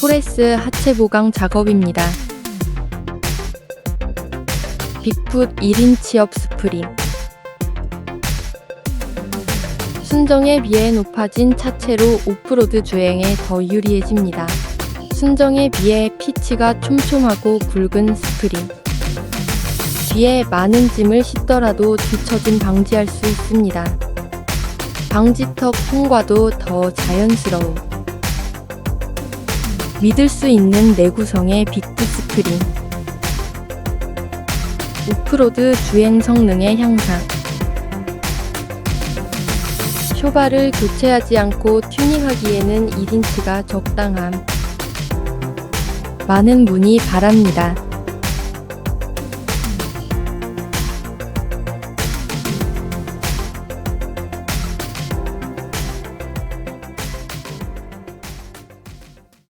포레스 하체 보강 작업입니다. 빅풋 1인치 업 스프링 순정에 비해 높아진 차체로 오프로드 주행에 더 유리해집니다. 순정에 비해 피치가 촘촘하고 굵은 스프링 뒤에 많은 짐을 싣더라도 뒤처짐 방지할 수 있습니다. 방지턱 통과도 더 자연스러움. 믿을 수 있는 내구성의 스프링. 오프로드 주행 성능의 향상. 쇼바를 교체하지 않고 튜닝하기에는 1인치가 적당함. 많은 문의 바랍니다.